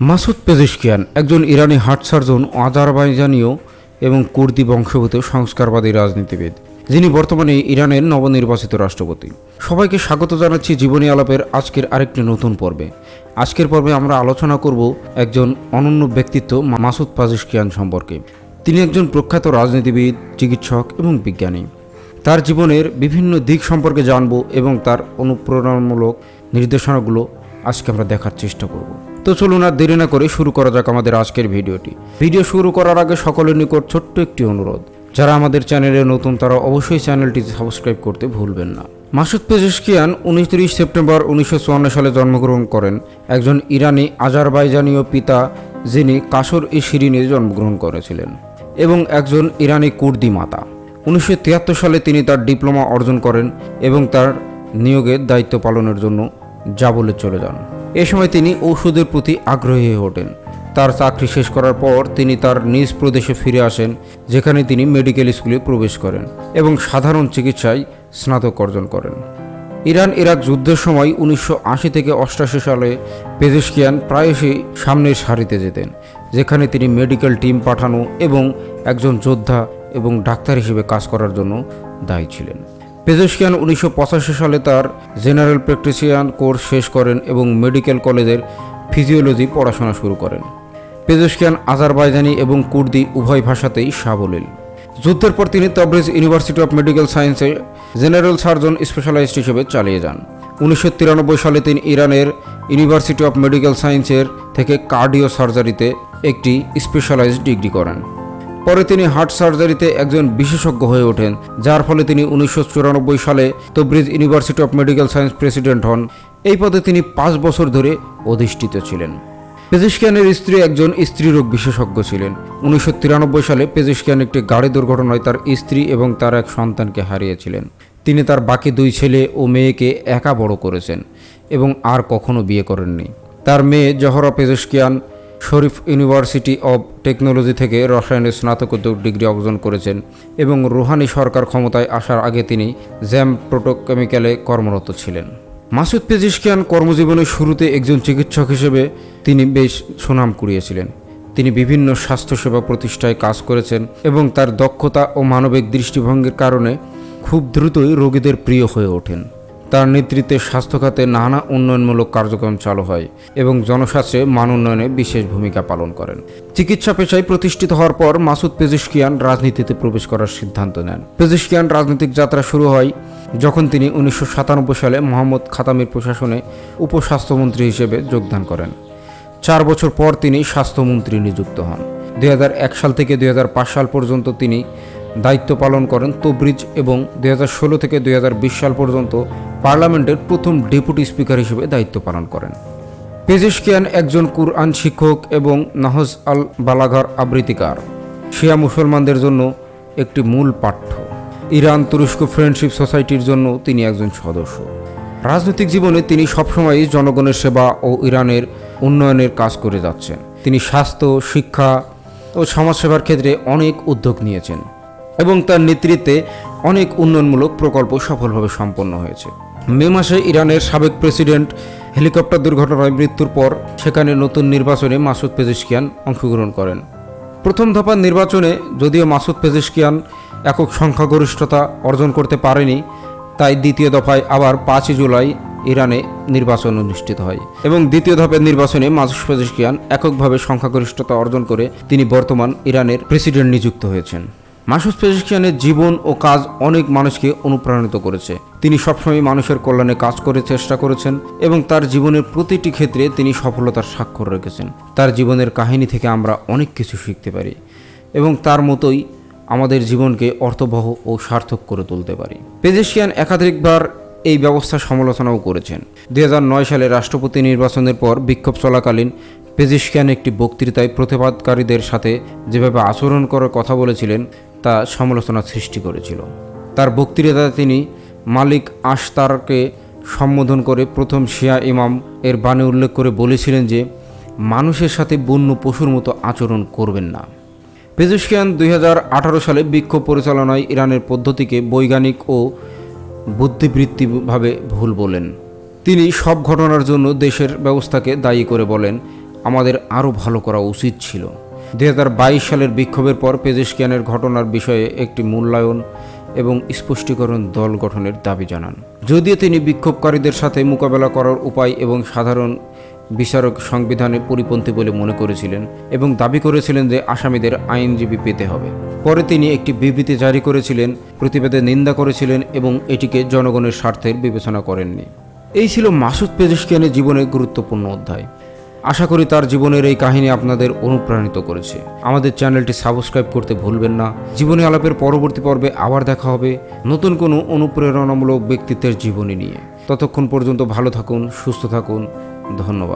Masoud Pezeshkian একজন ইরানি heart surgeon আজারবাইজানীয় এবং কুর্দি বংশোভূত সংস্কারবাদী রাজনীতিবিদ। যিনি বর্তমানে ইরানের নবনির্বাচিত রাষ্ট্রপতি। সবাইকে স্বাগত জানাচ্ছি জীবনী আলাপের আজকের আরেকটি নতুন পর্বে। আজকের পর্বে আমরা আলোচনা করব একজন অনন্য ব্যক্তিত্ব মাসুদ পাজিশকিয়ান সম্পর্কে। তিনি একজন প্রখ্যাত রাজনীতিবিদ, চিকিৎসক এবং বিজ্ঞানী। তার জীবনের বিভিন্ন দিক সম্পর্কে জানব এবং তার অনুপ্রেরণামূলক নির্দেশনাগুলো আজকে আমরা দেখার চেষ্টা করব। তো চলুন আর দেরি না করে শুরু করা যাক আমাদের আজকের ভিডিওটি। ভিডিও শুরু করার আগে সকলের নিকট ছোট্ট একটি অনুরোধ। যারা আমাদের চ্যানেলে নতুন তারা অবশ্যই চ্যানেলটি সাবস্ক্রাইব করতে ভুলবেন না। মাসুদ পেজেশকিয়ান উনত্রিশ সেপ্টেম্বর উনিশশো চুয়ান্ন সালে জন্মগ্রহণ করেন। একজন ইরানি আজারবাইজানীয় পিতা যিনি কাসর ই শিরিনে জন্মগ্রহণ করেছিলেন এবং একজন ইরানি কুর্দি মাতা। উনিশশো তিয়াত্তর সালে তিনি তার ডিপ্লোমা অর্জন করেন এবং তার নিয়োগের দায়িত্ব পালনের জন্য জাবলে চলে যান। এ সময় তিনি ঔষধের প্রতি আগ্রহী হয়ে ওঠেন। তার চাকরি শেষ করার পর তিনি তার নিজ প্রদেশে ফিরে আসেন, যেখানে তিনি মেডিকেল স্কুলে প্রবেশ করেন এবং সাধারণ চিকিৎসায় স্নাতক অর্জন করেন। ইরান ইরাক যুদ্ধের সময় উনিশশো আশি থেকে অষ্টাশি সালে পেজেশকিয়ান প্রায়শই সামনের সারিতে যেতেন, যেখানে তিনি মেডিকেল টিম পাঠানো এবং একজন যোদ্ধা এবং ডাক্তার হিসেবে কাজ করার জন্য দায়ী ছিলেন। পেজেশকিয়ান উনিশশো সালে তার জেনারেল প্র্যাকটিশিয়ান কোর্স শেষ করেন এবং মেডিকেল কলেজের ফিজিওলজি পড়াশোনা শুরু করেন। পেজেশকিয়ান আজারবাইজানি এবং কুর্দি উভয় ভাষাতেই সাবলীল। যুদ্ধের পর তিনি তবরেজ ইউনিভার্সিটি অফ মেডিকেল সায়েন্সে জেনারেল সার্জন স্পেশালাইজড হিসেবে চালিয়ে যান। উনিশশো তিরানব্বই সালে তিনি ইরানের ইউনিভার্সিটি অফ মেডিকেল সায়েন্সের থেকে কার্ডিও সার্জারিতে একটি স্পেশালাইজড ডিগ্রি করেন। পরে তিনি হার্ট সার্জারিতে একজন বিশেষজ্ঞ হয়ে ওঠেন, যার ফলে তিনি উনিশশো চুরানব্বই সালে Tabriz university of medical science president হন। এই পদে তিনি পাঁচ বছর ধরে অধিষ্ঠিত ছিলেন। পেজিশকিয়ানের স্ত্রী একজন স্ত্রী রোগ বিশেষজ্ঞ ছিলেন। উনিশশো তিরানব্বই সালে পেজিশকিয়ান একটি গাড়ি দুর্ঘটনায় তার স্ত্রী এবং তার এক সন্তানকে হারিয়েছিলেন। তিনি তার বাকি দুই ছেলে ও মেয়েকে একা বড় করেছেন এবং আর কখনো বিয়ে করেননি। তার মেয়ে Zahra Pezeshkian Sharif university of technology থেকে রসায়নের স্নাতকোত্তর ডিগ্রি অর্জন করেছেন এবং রুহানি সরকার ক্ষমতায় আসার আগে তিনি জ্যাম প্রোটোকেমিক্যালে কর্মরত ছিলেন। মাসুদ পেজিশকিয়ান কর্মজীবনের শুরুতে একজন চিকিৎসক হিসেবে তিনি বেশ সুনাম কুড়িয়েছিলেন। তিনি বিভিন্ন স্বাস্থ্যসেবা প্রতিষ্ঠায় কাজ করেছেন এবং তার দক্ষতা ও মানবিক দৃষ্টিভঙ্গির কারণে খুব দ্রুতই রোগীদের প্রিয় হয়ে ওঠেন। তার নেতৃত্বে স্বাস্থ্য খাতে নানা উন্নয়নমূলক কার্যক্রম চালু হয় এবং জনস্বাস্থ্যে মান উন্নয়নে বিশেষ ভূমিকা পালন করেন। চিকিৎসা পেশায় প্রতিষ্ঠিত হওয়ার পর মাসুদ পেজিশকিয়ান রাজনীতিতে প্রবেশ করার সিদ্ধান্ত নেন। পেজিশকিয়ান রাজনৈতিক যাত্রা শুরু হয় যখন তিনি উনিশশো সাতানব্বই সালে মোহাম্মদ খাতামির প্রশাসনে উপস্বাস্থ্যমন্ত্রী হিসেবে যোগদান করেন। চার বছর পর তিনি স্বাস্থ্যমন্ত্রী নিযুক্ত হন। দুই হাজার এক সাল থেকে দুই হাজার পাঁচ সাল পর্যন্ত তিনি দায়িত্ব পালন করেন তোব্রিজ এবং দুই হাজার ষোলো থেকে দুই হাজার বিশ সাল পর্যন্ত পার্লামেন্টের প্রথম ডেপুটি স্পিকার হিসেবে দায়িত্ব পালন করেন। পেজেশকিয়ান একজন কুরআন শিক্ষক এবং নাহজ আল বালাঘার আবৃত্তিকার। শিয়া মুসলমানদের জন্য একটি মূল পাঠ্য। ইরান তুরস্ক ফ্রেন্ডশিপ সোসাইটির জন্য তিনি একজন সদস্য। রাজনৈতিক জীবনে তিনি সবসময়ই জনগণের সেবা ও ইরানের উন্নয়নের কাজ করে যাচ্ছেন। তিনি স্বাস্থ্য, শিক্ষা ও সমাজসেবার ক্ষেত্রে অনেক উদ্যোগ নিয়েছেন। এবং তার নেতৃত্বে অনেক উন্নয়নমূলক প্রকল্প সফলভাবে সম্পন্ন হয়েছে। মে মাসে ইরানের সাবেক প্রেসিডেন্ট হেলিকপ্টার দুর্ঘটনায় মৃত্যুর পর সেখানে নতুন নির্বাচনে মাসুদ পেজিশকিয়ান অংশগ্রহণ করেন। প্রথম দফার নির্বাচনে যদিও মাসুদ পেজিশকিয়ান একক সংখ্যাগরিষ্ঠতা অর্জন করতে পারেনি, তাই দ্বিতীয় দফায় আবার পাঁচই জুলাই ইরানে নির্বাচন অনুষ্ঠিত হয় এবং দ্বিতীয় ধাপের নির্বাচনে মাসুদ পেজিশকিয়ান এককভাবে সংখ্যাগরিষ্ঠতা অর্জন করে তিনি বর্তমান ইরানের প্রেসিডেন্ট নিযুক্ত হয়েছেন। মাসুদ পেজিশকিয়ানের জীবন ও কাজ অনেক মানুষকে অনুপ্রাণিত করেছে। তিনি সবসময় মানুষের কল্যাণে কাজ করে চেষ্টা করেছেন এবং তার জীবনের প্রতিটি ক্ষেত্রে তিনি সফলতার স্বাক্ষর রেখেছেন। তার জীবনের কাহিনী থেকে আমরা অনেক কিছু শিখতে পারি এবং তার মতোই আমাদের জীবনকে অর্থবহ ও সার্থক করে তুলতে পারি। পেজেশিয়ান একাধিকবার এই ব্যবস্থার সমালোচনাও করেছেন। দুই হাজার নয় সালে রাষ্ট্রপতি নির্বাচনের পর বিক্ষোভ চলাকালীন পেজিশকিয়ান একটি বক্তৃতায় প্রতিবাদকারীদের সাথে যেভাবে আচরণ করার কথা বলেছিলেন তা সমালোচনার সৃষ্টি করেছিল। তার বক্তৃতা তিনি মালিক আশতারকে সম্বোধন করে প্রথম শিয়া ইমাম এর বাণী উল্লেখ করে বলেছিলেন যে, মানুষের সাথে বন্য পশুর মতো আচরণ করবেন না। পেজুশকিয়ান দুই সালে বিক্ষোভ পরিচালনায় ইরানের পদ্ধতিকে বৈজ্ঞানিক ও বুদ্ধিবৃত্তিভাবে ভুল বলেন। তিনি সব ঘটনার জন্য দেশের ব্যবস্থাকে দায়ী করে বলেন, আমাদের আরও ভালো করা উচিত ছিল। দুই হাজার বাইশ সালের বিক্ষোভের পর পেজিশকিয়ানের ঘটনার বিষয়ে একটি মূল্যায়ন এবং স্পষ্টীকরণ দল গঠনের দাবি জানান। যদিও তিনি বিক্ষোভকারীদের সাথে মোকাবেলা করার উপায় এবং সাধারণ বিচারক সংবিধানে পরিপন্থী বলে মনে করেছিলেন এবং দাবি করেছিলেন যে আসামিদের আইনজীবী পেতে হবে। পরে তিনি একটি বিবৃতি জারি করেছিলেন, প্রতিবাদে নিন্দা করেছিলেন এবং এটিকে জনগণের স্বার্থের বিবেচনা করেননি। এই ছিল মাসুদ পেজিশকিয়ানের জীবনের গুরুত্বপূর্ণ অধ্যায়। আশা করি তার জীবনের এই কাহিনী আপনাদের অনুপ্রাণিত করেছে। আমাদের চ্যানেলটি সাবস্ক্রাইব করতে ভুলবেন না। জীবনী আলাপের পরবর্তী পর্বে আবার দেখা হবে নতুন কোনো অনুপ্রেরণামূলক ব্যক্তিত্বের জীবনী নিয়ে। ততক্ষণ পর্যন্ত ভালো থাকুন, সুস্থ থাকুন। ধন্যবাদ।